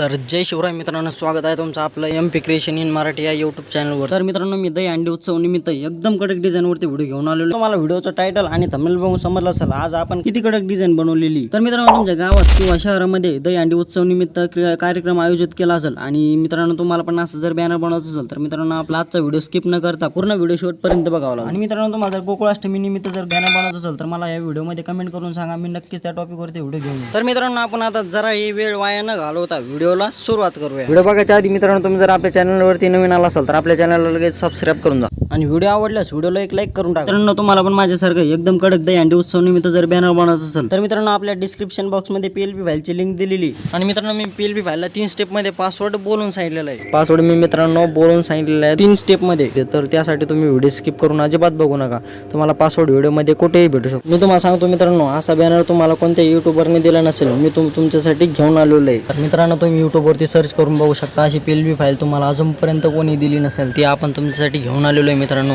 तर जय शिवराय मित्रांनो स्वागत आहे तुमचं आपलं M P creation in Marathi या यूट्यूब चॅनलवर तर मित्रांनो मी दही अंडी उत्सव निमित्त एकदम कडक डिझाईनवरती व्हिडिओ घेऊन आलेलो तुम्हाला व्हिडिओचं टायटल आणि थमेल बघून समजलं असेल आज आपण किती कडक डिझाईन बनवलेली. तर मित्रांनो तुमच्या गावात किंवा शहरामध्ये दही अंडी उत्सव निमित्त कार्यक्रम आयोजित केला असेल आणि मित्रांनो तुम्हाला पण असं जर बॅनर बनवायचं असेल तर मित्रांनो आपला आजचा व्हिडिओ स्किप न करता पूर्ण व्हिडिओ शेवटपर्यंत बघावा लागेल. आणि मित्रांनो तुम्हाला जर गोकुळाष्टमी निमित्त जर बॅनर बनवत असेल तर मला या व्हिडिओमध्ये कमेंट करून सांगा. मी नक्कीच त्या टॉपिकवरती व्हिडिओ घेऊन तर मित्रांनो आपण आता जरा ही वेळ वाया न घालवता व्हिडिओला सुरुवात करूया. व्हिडिओ बघायच्या आधी मित्रांनो तुम्ही जर आपल्या चॅनलवरती नवीन आला असाल तर आपल्या चॅनलला लगेच सबस्क्राईब करून जा. आणि व्हिडिओ आवडल्यास व्हिडिओला एक लाईक करून टाका. मित्रांनो तुम्हाला पण माझ्यासारखं एकदम कडक दही अंडी उत्सव निमित्त जर बॅनर बनवायचं असेल तर मित्रांनो आपल्या डिस्क्रिप्शन बॉक्समध्ये पी एल पी फाईलची लिंक दिलेली आणि मित्रांनो मी पी एल पी फाईलला तीन स्टेपमध्ये पासवर्ड बोलून सांगितलेला आहे. पासवर्ड मी मित्रांनो बोलून सांगितलेला आहे. तीन स्टेपमध्ये तर त्यासाठी तुम्ही व्हिडिओ स्किप करून अजिबात बघू नका. तुम्हाला पासवर्ड व्हिडिओमध्ये कुठेही भेटू शकतो. मी तुम्हाला सांगतो मित्रांनो असा बॅनर तुम्हाला कोणत्या युट्यूबरने दिला नसेल मी तुम तुमच्यासाठी घेऊन आलेलो आहे. तर मित्रांनो तुम्ही युट्यूबवरती सर्च करून बघू शकता. अशी पी एल बी फाईल तुम्हाला अजूनपर्यंत कोणी दिली नसेल ती आपण तुमच्यासाठी घेऊन आलेलो आहे मित्रांनो.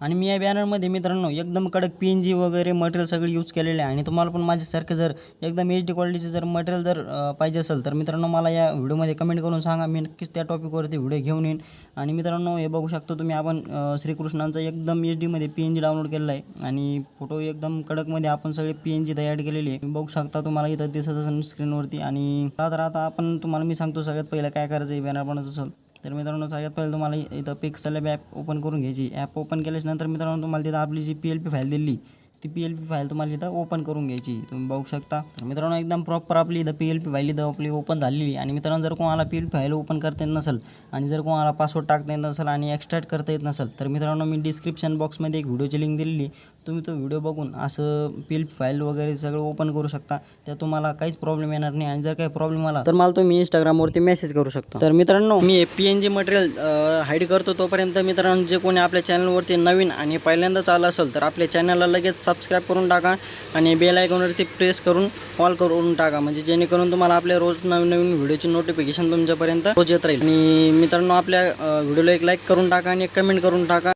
आणि मी या बॅनरमध्ये मित्रांनो एकदम कडक पी एन जी वगैरे मटेरियल सगळे यूज केलेले आहे. आणि तुम्हाला पण माझ्यासारखं जर एकदम एच डी क्वालिटीचं जर मटेरियल जर पाहिजे असेल तर मित्रांनो मला या व्हिडिओमध्ये कमेंट करून सांगा. मी नक्कीच त्या टॉपिकवरती व्हिडिओ घेऊन येईन. आणि मित्रांनो हे बघू शकतो तुम्ही आपण श्रीकृष्णांचा एकदम एच डीमध्ये पी एन जी डाउनलोड केलेला आहे. आणि फोटो एकदम कडकमध्ये आपण सगळे पी एन जी तयार केलेली आहे. बघू शकता तुम्हाला इथं दिसत असेल स्क्रीनवरती आणि राहता राहता आपण तुम्हाला मी सांगतो सगळ्यात पहिलं काय करायचं आहे बॅनर बनवत असेल तर मित्रांनो सगळ्यात पहिले तुम्हाला इथं पिक्सल ॲप ओपन करून घ्यायची. ॲप ओपन केल्याच्यानंतर मित्रांनो तुम्हाला तिथं आपली जी पी एल पी फाईल दिली ती पी एल पी फाईल तुम्हाला इथं ओपन करून घ्यायची. तुम्ही बघू शकता. तर मित्रांनो एकदम प्रॉपर आपली इथं पी एल पी फाईल इथं आपली ओपन झालेली आणि मित्रांनो जर कोणाला P L P file open करता येत नसेल आणि जर कोणाला पासवर्ड टाकता येत नसेल आणि एक्स्ट्रॅक्ट करता येत नसेल तर मित्रांनो मी डिस्क्रिप्शन बॉक्समध्ये एक व्हिडिओची लिंक दिलेली तुम्ही तो व्हिडिओ बघून असं पील फाईल वगैरे सगळं ओपन करू शकता. त्या तुम्हाला काहीच प्रॉब्लेम येणार नाही. आणि जर काही प्रॉब्लेम आला तर मला तुम्ही इंस्टाग्रामवरती मेसेज करू शकता. तर मित्रांनो मी P N G material hide करतो तोपर्यंत मित्रांनो जे कोणी आपल्या चॅनलवरती नवीन आणि पहिल्यांदाच आलं असेल तर आपल्या चॅनलला लगेच सबस्क्राईब करून टाका आणि बेल आयकॉनवरती प्रेस करून कॉल करून टाका. म्हणजे जेणेकरून तुम्हाला आपल्या रोज नवीन नवीन व्हिडिओची नोटिफिकेशन तुमच्यापर्यंत रोज येत राहील. आणि मित्रांनो आपल्या व्हिडिओला एक लाईक करून टाका आणि एक कमेंट करून टाका.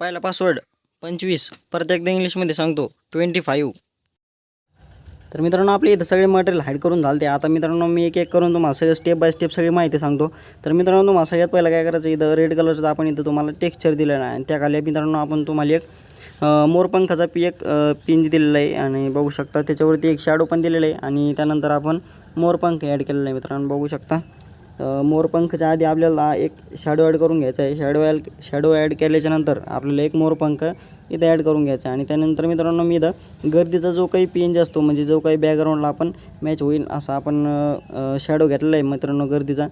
पहिला पासवर्ड पंचवीस. परत एकदा इंग्लिशमध्ये सांगतो ट्वेंटी फाईव्ह तर मित्रांनो आपले इथं सगळे मटेरियल हाईड करून झालते. आता मित्रांनो मी एक एक करून तुम्हाला सगळं स्टेप बाय स्टेप सगळी माहिती सांगतो. तर मित्रांनो तुम्हाला सगळ्यात पहिलं काय करायचं इथं रेड कलरचं आपण इथं तुम्हाला टेक्स्चर दिलेलं आहे. आणि त्याखाली मित्रांनो आपण तुम्हाला एक मोरपंखाचा पी एक पिंज दिलेला आहे. आणि बघू शकता त्याच्यावरती एक शॅडो पण दिलेला आहे. आणि त्यानंतर आपण मोरपंख ॲड केलेला आहे मित्रांनो बघू शकता. मोरपंखच्या आधी आपल्याला एक शॅडो ॲड करून घ्यायचा आहे. शॅडो ॲड शॅडो ॲड केल्याच्यानंतर आपल्याला एक मोरपंख इथं ॲड करून घ्यायचा. आणि त्यानंतर मित्रांनो मी इथं गर्दीचा जो काही पेंज असतो म्हणजे जो काही बॅकग्राऊंडला आपण मॅच होईल असा आपण शॅडो घेतलेला आहे मित्रांनो गर्दीचा.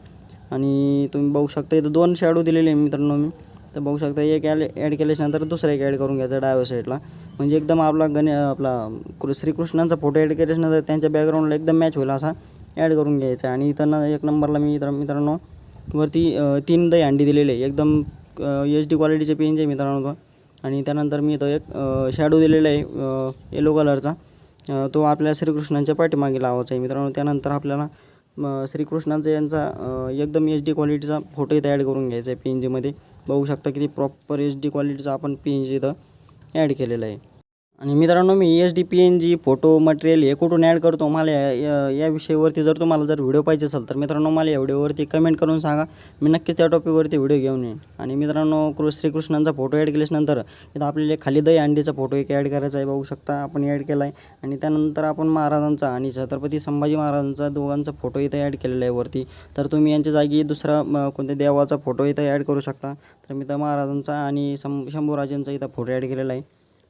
आणि तुम्ही बघू शकता इथं दोन शॅडो दिलेले आहे मित्रांनो मी. तर बघू शकता एक ॲड ॲड केल्याच्या दुसरा एक ॲड करून घ्यायचा डाव्या साईडला म्हणजे एकदम आपला गणे आपला कृ श्रीकृष्णांचा फोटो ॲड केल्याच्यानंतर त्यांच्या बॅकग्राऊंडला एकदम मॅच होईल असा ॲड करून घ्यायचा. आणि इथं ना एक नंबरला मी इतर मित्रांनो वरती तीन दही अंडी दिलेले आहे. एकदम एच डी क्वालिटीचे पेंज आहे मित्रांनो आणि त्यानंतर मी इथं एक शॅडो दिलेला आहे येलो कलरचा तो आपल्या श्रीकृष्णांच्या पाठीमागे लावायचा आहे मित्रांनो. त्यानंतर आपल्याला श्रीकृष्णांचा यांचा एकदम एच डी क्वालिटीचा फोटो इथं ॲड करून घ्यायचा आहे पी एन जीमध्ये बघू शकता किती प्रॉपर एच डी क्वालिटीचा आपण पी एन जी इथं ॲड केलेला आहे. आणि मित्रांनो मी H D P N G photo material हे कुठून ॲड करतो मला या या- विषयावरती जर तुम्हाला जर व्हिडिओ पाहिजे असेल तर मित्रांनो मला या व्हिडिओवरती कमेंट करून सांगा. मी नक्कीच त्या टॉपिकवरती व्हिडिओ घेऊन येईन. आणि मित्रांनो कृ श्रीकृष्णांचा फोटो ॲड केल्यानंतर इथं आपल्याला खाली दही अंडीचा फोटो एक ॲड करायचा आहे बघू शकता आपण ॲड केला आहे आणि त्यानंतर आपण महाराजांचा आणि छत्रपती संभाजी महाराजांचा दोघांचा फोटो इथं ॲड केलेला आहे वरती. तर तुम्ही यांच्या जागी दुसरा कोणत्या देवाचा फोटो इथं ॲड करू शकता. तर मी तर महाराजांचा आणि शं शंभूराजांचा इथं फोटो ॲड केलेला आहे.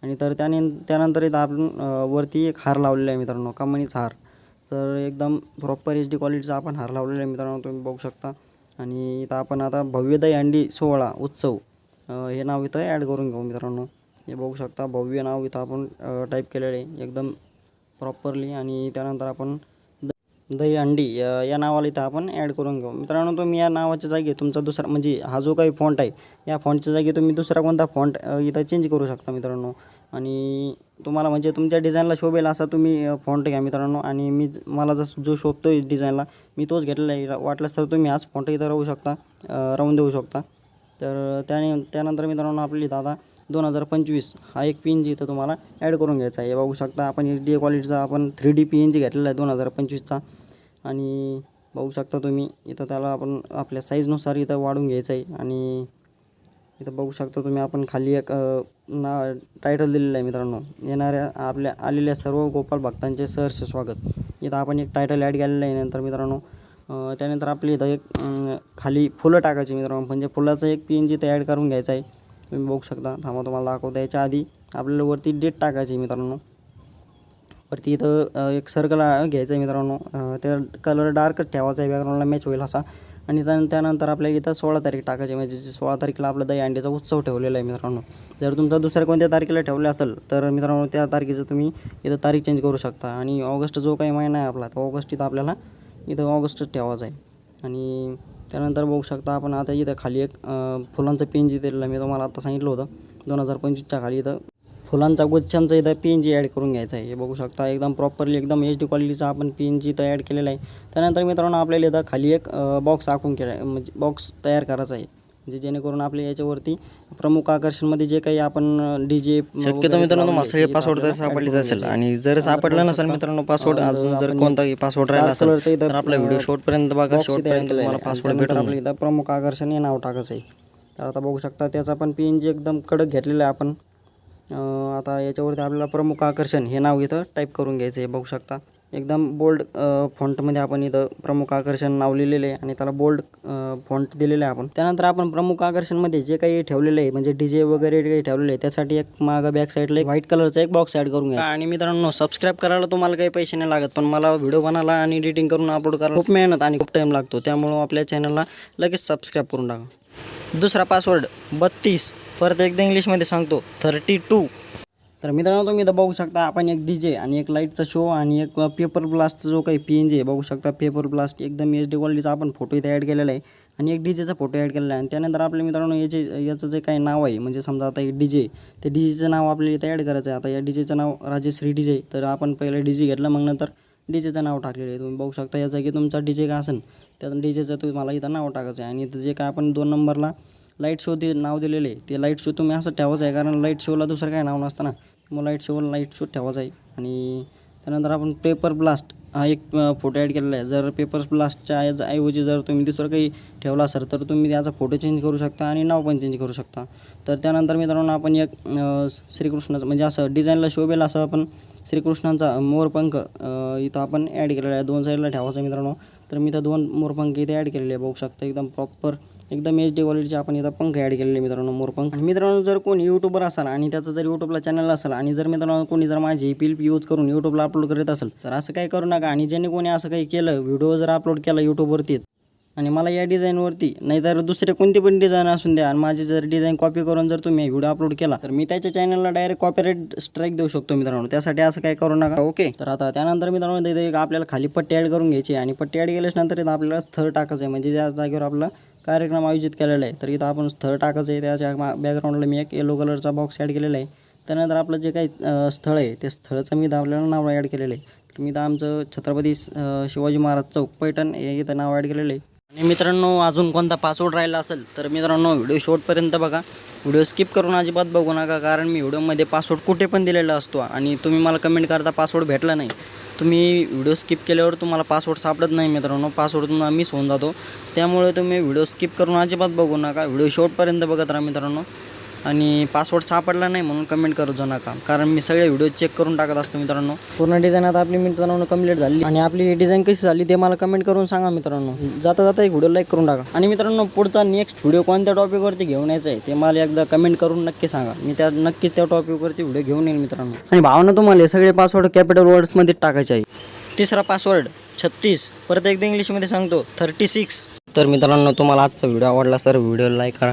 आणि तर त्याने त्यानंतर इथं आपण वरती एक हार लावलेला आहे मित्रांनो कमानीचा हार. तर एकदम प्रॉपर एच डी क्वालिटीचा आपण हार लावलेला आहे मित्रांनो तुम्ही बघू शकता. आणि इथं आपण आता भव्य दही अंडी सोहळा उत्सव हे नाव इथं ॲड करून घेऊ मित्रांनो. हे बघू शकता भव्य नाव इथं आपण टाईप केलेलं आहे एकदम प्रॉपरली आणि त्यानंतर आपण दही अंडी या नावाला इथं आपण ॲड करून घेऊ. मित्रांनो तुम्ही या नावाच्या जागी तुमचा दुसरा म्हणजे हा जो काही फॉन्ट आहे या फॉन्टच्या जागी तुम्ही दुसरा कोणता फॉन्ट इथं चेंज करू शकता मित्रांनो. आणि तुम्हाला म्हणजे तुमच्या डिझाईनला शोभेल असा तुम्ही फॉन्ट घ्या मित्रांनो. आणि मी मला जसं जो शोभतो आहे डिझाईनला मी तोच घेतलेला आहे. वाटलंच तर तुम्ही हाच फॉन्ट इथं राहू शकता राहून देऊ शकता. तर त्याने त्यानंतर मित्रांनो आपली दादा दोन हजार पंचवीस हा एक पी एन जी इथं तुम्हाला ॲड करून घ्यायचा आहे. बघू शकता आपण एच डी क्वालिटीचा आपण three D P N G घेतलेला आहे दोन हजार पंचवीसचा. आणि बघू शकता तुम्ही इथं त्याला आपण आपल्या साईजनुसार इथं वाढून घ्यायचं आहे. आणि इथं बघू शकता तुम्ही आपण खाली एक ना टायटल दिलेलं आहे मित्रांनो. येणाऱ्या आपल्या आलेल्या सर्व गोपाल भक्तांचे सहर्ष स्वागत. इथं आपण एक टायटल ॲड केलेलं आहे. नंतर मित्रांनो त्यानंतर आपली इथं एक खाली फुलं टाकायची मित्रांनो. म्हणजे फुलाचं एक पी एन जी तयार करून घ्यायचं आहे. तुम्ही बघू शकता. थांबा तुम्हाला दाखवता. याच्या आधी आपल्याला वरती डेट टाकायची मित्रांनो. वरती इथं एक सर्कल घ्यायचं आहे मित्रांनो. त्या कलर डार्कच ठेवायचा आहे. बॅकग्राऊंडला मॅच होईल असा. आणि त्या त्यानंतर आपल्याला इथं सोळा तारीख टाकायची म्हणजे सोळा तारखेला आपला दही अंड्याचा उत्सव ठेवलेला आहे मित्रांनो. जर तुमचा दुसऱ्या कोणत्या तारखेला ठेवला असेल तर मित्रांनो त्या तारखेचं तुम्ही इथं तारीख चेंज करू शकता. आणि ऑगस्ट जो काही महिना आहे आपला तो ऑगस्ट इथं आपल्याला इथं ऑगस्टच ठेवायचा आहे. आणि त्यानंतर बघू शकता आपण आता इथं खाली एक फुलांचं फुलांचं एन जी दिलेलं मी तुम्हाला आता सांगितलं होतं. दोन हजार पंचवीसच्या खाली इथं फुलांचा गुच्छांचं इथं पी एन जी ॲड करून घ्यायचं आहे. हे बघू शकता एकदम प्रॉपरली एकदम एच डी क्वालिटीचा आपण पी एन जी इथं ॲड केलेला आहे. त्यानंतर मित्रांनो आपल्याला इथं खाली एक बॉक्स आखून केला आहे. म्हणजे बॉक्स तयार करायचा आहे. म्हणजे जेणेकरून आपल्या याच्यावरती प्रमुख आकर्षणमध्ये जे काही आपण डी जे शक्यतो मित्रांनो सगळे पासवर्ड तर सापडलेच असेल. आणि जर सापडलं नसेल मित्रांनो पासवर्ड अजून जर कोणताही पासवर्ड राहिला असेल तर आपला व्हिडिओ शेवटपर्यंत बघा शेवटपर्यंत तुम्हाला पासवर्ड भेटून आपलं इथं प्रमुख आकर्षण हे नाव टाकायचं आहे. तर आता बघू शकता त्याचा पण पी एन जी एकदम कडक घेतलेलं आहे आपण आता याच्यावरती आपल्याला प्रमुख आकर्षण हे नाव इथं टाईप करून घ्यायचं आहे. बघू शकता. एकदम बोल्ड फॉन्टमध्ये आपण इथं प्रमुख आकर्षण नाव लिहिलेलं आहे आणि त्याला बोल्ड फॉन्ट दिलेलं आहे आपण. त्यानंतर आपण प्रमुख आकर्षणमध्ये जे काही ठेवलेलं आहे म्हणजे डी जे वगैरे काही ठेवलेलं आहे त्यासाठी एक मागं बॅक साईडला एक व्हाईट कलरचा एक बॉक्स ॲड करून घ्या आणि मित्रांनो सबस्क्राईब करायला तुम्हाला काही पैसे नाही लागत पण मला व्हिडिओ बनायला आणि एडिटिंग करून अपलोड करायला खूप मेहनत आणि खूप टाईम लागतो. त्यामुळं आपल्या चॅनलला लगेच सबस्क्राईब करून टाका. दुसरा पासवर्ड बत्तीस. परत एकदा इंग्लिशमध्ये सांगतो थर्टी टू तर मित्रांनो तुम्ही इथं बघू शकता आपण एक डी जे आणि एक लाईटचा शो आणि एक पेपर ब्लास्टचा जो काही पी एन जी बघू शकता पेपर ब्लास्ट एकदम एच डी क्वालिटीचा आपण फोटो इथे ॲड केलेला आहे आणि एक डी जेचा फोटो ॲड केलेला आहे. आणि त्यानंतर आपल्या मित्रांनो याचे याचं जे काही नाव आहे म्हणजे समजा आता एक डी जे ते डी जेचं नाव आपल्याला इथे ॲड करायचं आहे. आता या डी जेचं नाव राजेश्री डी जे तर आपण पहिलं डी जे घेतलं मग नंतर डी जेचं नाव टाकलेलं आहे. तुम्ही बघू शकता या जागी तुमचा डी जे का असेल त्या डी जेचं तुम्हाला इथं नाव टाकायचं आहे. आणि इथं जे काय आपण दोन नंबरला लाइट शो ते नाव दिलेले आहे ते लाइट शो तुम्ही असं ठेवायचं आहे कारण लाइट शोला दुसरं काय नाव नसतं ना. मग लाइट शोला लाइट शो ठेवायचा आहे. आणि त्यानंतर आपण पेपर ब्लास्ट हा एक फोटो ॲड केलेला आहे. जर पेपर ब्लास्टच्या ऐज- ऐवजी जर तुम्ही दुसरं काही ठेवला असेल तर तुम्ही त्याचा फोटो चेंज करू शकता आणि नाव पण चेंज करू शकता. तर त्यानंतर मित्रांनो आपण एक श्रीकृष्णाचं म्हणजे असं डिझाईनला शोभेल असं आपण श्रीकृष्णांचा मोरपंख इथं आपण ॲड केलेला आहे. दोन साईडला ठेवायचा मित्रांनो. तर मी इथं दोन मोरपंख इथे ॲड केलेले आहे बघू शकता एकदम प्रॉपर एकदम एच डी क्वालिटीचे आपण इथं पंख ॲड केलेले मित्रांनो मोरपंख. आणि मित्रांनो जर कोणी यूट्यूबर असाल आणि त्याचं जर यूट्यूबला चॅनल असेल आणि जर मित्रांनो कोणी जर माझी पिल्प यूज करून यूट्यूबला अपलोड करत असेल तर असं काही करू नका. आणि ज्याने कोणी असं काही केलं व्हिडिओ जर अपलोड केला यूट्यूबवरती आणि मला या डिझाईनवरती नाहीतर दुसरे कोणते पण डिझाईन असून द्या. आणि माझी जर डिझाईन कॉपी करून जर तुम्ही व्हिडिओ अपलोड केला तर मी त्याच्या चॅनलला डायरेक्ट कॉपीराईट स्ट्राईक देऊ शकतो मित्रांनो. त्यासाठी असं काही करू नका. ओके तर आता त्यानंतर मित्रांनो एक आपल्याला खाली पट्टी ॲड करून घ्यायची आहे. आणि पट्टी ॲड केल्याच्यानंतर इथं आपल्याला स्थळ टाकायचं आहे. म्हणजे ज्या जागेवर आपला कार्यक्रम आयोजित केलेला आहे तर इथं आपण स्थळ टाकायचं आहे. त्याच्या बॅकग्राऊंडला मी एक येलो कलरचा बॉक्स ॲड केलेला आहे. त्यानंतर आपलं जे काही स्थळ आहे ते स्थळाचं मी इथं आपल्याला नाव ॲड केलेलं आहे. तर मी इथं आमचं छत्रपती शिवाजी महाराज चौक पैठण हे इथं नाव ॲड केलेलं आहे. आणि मित्रांनो अजून कोणता पासवर्ड राहिला असेल तर मित्रांनो व्हिडिओ शॉर्टपर्यंत बघा. व्हिडिओ स्किप करून अजिबात बघू नका कारण मी व्हिडिओमध्ये पासवर्ड कुठे पण दिलेला असतो आणि तुम्ही मला कमेंट करता पासवर्ड भेटला नाही. तुम्ही व्हिडिओ स्किप केल्यावर तुम्हाला पासवर्ड सापडत नाही मित्रांनो पासवर्ड तुम्हाला मिस होऊन जातो. त्यामुळे तुम्ही व्हिडिओ स्किप करून अजिबात बघू नका. व्हिडिओ शॉर्टपर्यंत बघत राहा मित्रांनो. आणि पासवर्ड सापडला नाही म्हणून कमेंट करू जाऊ नका. कारण मी सगळे व्हिडिओ चेक करून टाकत असतो मित्रांनो. पूर्ण डिझाईन आता आपली मित्रांनो कंप्लीट झाली. आणि आपली डिझाईन कशी झाली ते मला कमेंट करून सांगा मित्रांनो. जाता जाता एक व्हिडिओ लाईक करून टाका. आणि मित्रांनो पुढचा नेक्स्ट व्हिडिओ कोणत्या टॉपिकवरती घेऊन यायचा आहे ते मला एकदा कमेंट करून नक्की सांगा. मी त्या नक्कीच त्या टॉपिकवरती व्हिडिओ घेऊन येईल मित्रांनो. आणि भावना तुम्हाला हे सगळे पासवर्ड कॅपिटल वर्ड्समध्ये टाकायचे आहे. तिसरा पासवर्ड छत्तीस. परत एकदा इंग्लिशमध्ये सांगतो थर्टी सिक्स तर मित्रांनो तुम्हाला आजचा व्हिडिओ आवडला सर व्हिडिओ लाईक करा.